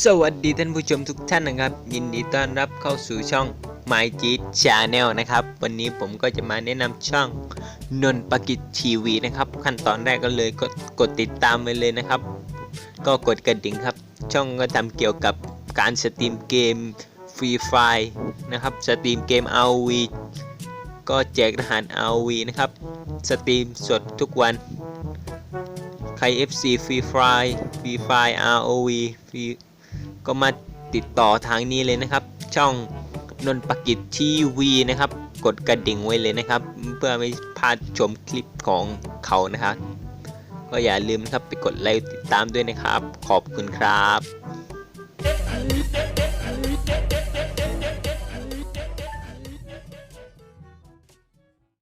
สวัสดีท่านผู้ชมทุกท่านนะครับ ยินดีต้อนรับเข้าสู่ช่อง My g e Channel นะครับ วันนี้ผมก็จะมาแนะนำช่องนนปกิจทีวีนะครับ ขั้นตอนแรกก็เลยกดกดติดตามไปเลยนะครับ ก็กดกระดิ่งครับ ช่องก็ทำเกี่ยวกับการสตรีมเกมฟรีไฟนะครับสตรีมเกม RV ก็แจกรหัส RV นะครับ สตรีมสดทุกวันใคร FC Free Fire Free Fire ROV Free ก็มาติดต่อทางนี้เลยนะครับ ช่องนนปกิจทีวีนะครับ กดกระดิ่งไว้เลยนะครับ เพื่อไม่พลาดชมคลิปของเขานะครับ ก็อย่าลืมนะครับไปกดไลค์ติดตามด้วยนะครับ ขอบคุณครับ